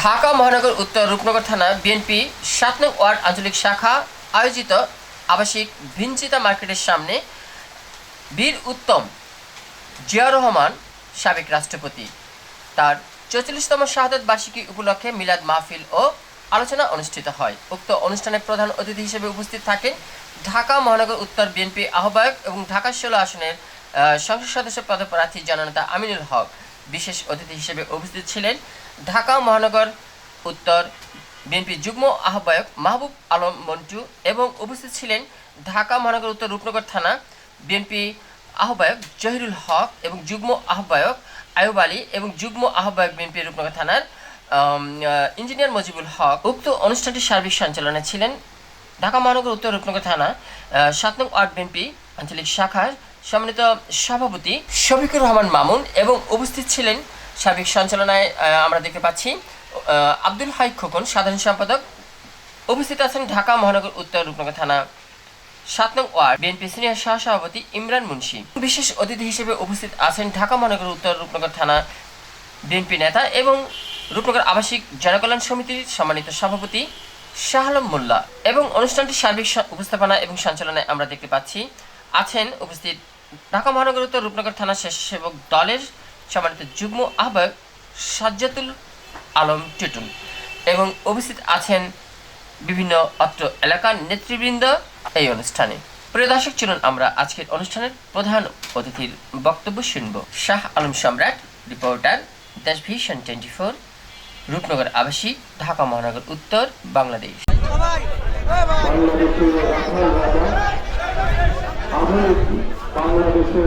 ঢাকা মহানগর উত্তর রূপনগর থানা বিএনপি সাত নং ওয়ার্ড আঞ্চলিক শাখা আয়োজিত আবাসিক ভিঞ্চিতা মার্কেটের সামনে বীর উত্তম জিয়া রহমান, সাবেক রাষ্ট্রপতি। তার চৌচল্লিশতম শাহাদত বার্ষিকী উপলক্ষে মিলাদ মাহফিল ও আলোচনা অনুষ্ঠিত হয়। উক্ত অনুষ্ঠানে প্রধান অতিথি হিসেবে উপস্থিত থাকেন ঢাকা মহানগর উত্তর বিএনপি আহ্বায়ক এবং ঢাকা ষোলো আসনের সংসদ সদস্য পদপ্রার্থী জননেতা আমিনুল হক। বিশেষ অতিথি হিসেবে উপস্থিত ছিলেন ঢাকা মহানগর উত্তর বিএনপি যুগ্ম আহ্বায়ক মাহবুব আলম মন্টু এবং উপস্থিত ছিলেন ঢাকা মহানগর উত্তর রূপনগর থানা বিএনপি আহ্বায়ক জহিরুল হক এবং যুগ্ম আহ্বায়ক আয়ুব আলী এবং যুগ্ম আহ্বায়ক বিএনপি রূপনগর থানার ইঞ্জিনিয়ার মজিবুল হক। উক্ত অনুষ্ঠানটির সার্বিক সঞ্চালনে ছিলেন ঢাকা মহানগর উত্তর রূপনগর থানা সাত নং ওয়ার্ড বিএনপি আঞ্চলিক শাখার সম্মানিত সভাপতি শফিকুর রহমান মামুন এবং উপস্থিত ছিলেন সার্বিক সঞ্চালনায় আমরা দেখতে পাচ্ছি আব্দুল হাই খোকন, সাধারণ সম্পাদক, উপস্থিত আছেন ঢাকা মহানগর উত্তর রূপনগর থানা, সাত নং ওয়ার্ড, বিএনপি সিনিয়র সহ সভাপতি ইমরান মুন্সি। বিশেষ অতিথি হিসেবে উপস্থিত আছেন ঢাকা মহানগর উত্তর রূপনগর থানা বিএনপি নেতা এবং রূপনগর আবাসিক জনকল্যাণ সমিতির সম্মানিত সভাপতি শাহ আলম মোল্লা। এবং অনুষ্ঠানটির সার্বিক উপস্থাপনা এবং সঞ্চালনায় আমরা দেখতে পাচ্ছি। আছেন উপস্থিত ঢাকা মহানগর উত্তর রূপনগর থানা স্বেচ্ছাসেবক দলের সম্মানিত যুগ্ম আহ্বায়ক সাজ্জাতুল আলম টুটুন এবং উপস্থিত আছেন বিভিন্ন অত্র এলাকার নেতৃবৃন্দ এই অনুষ্ঠানে। প্রিয় দর্শক, চলুন আমরা আজকের অনুষ্ঠানের প্রধান অতিথির বক্তব্য শুনব। শাহ আলম সম্রাট, রিপোর্টার, দেশ ভিশন টোয়েন্টি ফোর, রূপনগর আবাসিক, ঢাকা মহানগর উত্তর, বাংলাদেশ। বাংলাদেশের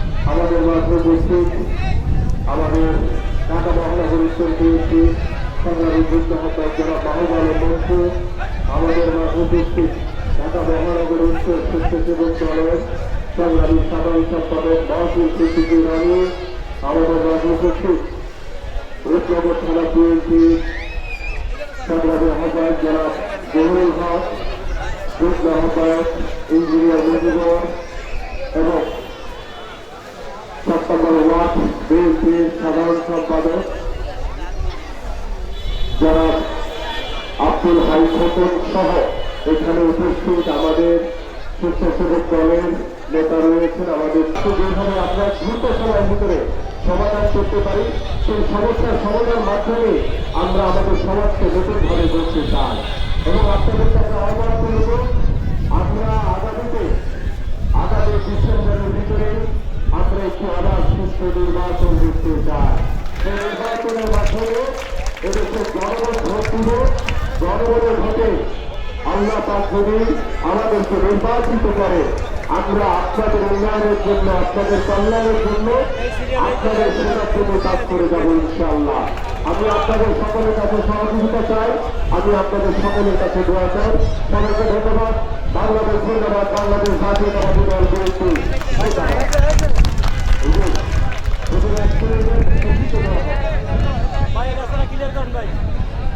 আমাদের মাঝে উপস্থিত আমাদের ঢাকা মহানগর উত্তর বিএনপি সংগ্রামী যুদ্ধ জনাব মাহবুব আলম মন্টু আমাদের মাঝে উপস্থিত ঢাকা মহানগর উত্তর স্বেচ্ছাসেবক দলের সংগ্রামী সাধারণ সম্পাদক রানী আমাদের মাঝে উপস্থিত রূপনগর থানা বিএনপি সংগ্রামী আহ্বায়ক জনাব জহুরুল হক যুগ্ম আহ্বায়ক ইঞ্জিনিয়ার মুজিবর এবং সপ্তম ওয়ার্ড বিএনপির সাধারণ সম্পাদক, যারা আব্দুল হাই খোকন সহ এখানে উপস্থিত আমাদের স্বেচ্ছাসেবক দলের নেতা রয়েছেন, আমাদের যেভাবে আমরা দ্রুত সময়ের ভিতরে সমাধান করতে পারি। সেই সমস্যার সমাধানের মাধ্যমে আমরা আমাদের সমাজকে নতুনভাবে গড়তে চাই। এবং আপনাদের কাছে আহ্বান করব আমরা আগামীতে, আগামী ডিসেম্বরের ভিতরে আমরা একটি আবার সুস্থ নির্বাচন দেখতে চাই সেই নির্বাচনের মাধ্যমে এদেশের জনগণ ভোট দিব জনগণের ভোটে আল্লাহ পাক যদি আমাদেরকে নির্বাচিত করে আমরা আপনাদের উন্নয়নের জন্য আপনাদের কল্যাণের জন্য আপনাদের সেবার জন্য কাজ করে যাব ইনশাআল্লাহ আমি আপনাদের সকলের কাছে সহযোগিতা চাই। আমি আপনাদের সকলের কাছে দোয়া চাই। সবাইকে ধন্যবাদ। বাংলাদেশ ধন্যবাদ বাংলাদেশ জাতীয়তাবাদী দল বিএনপি।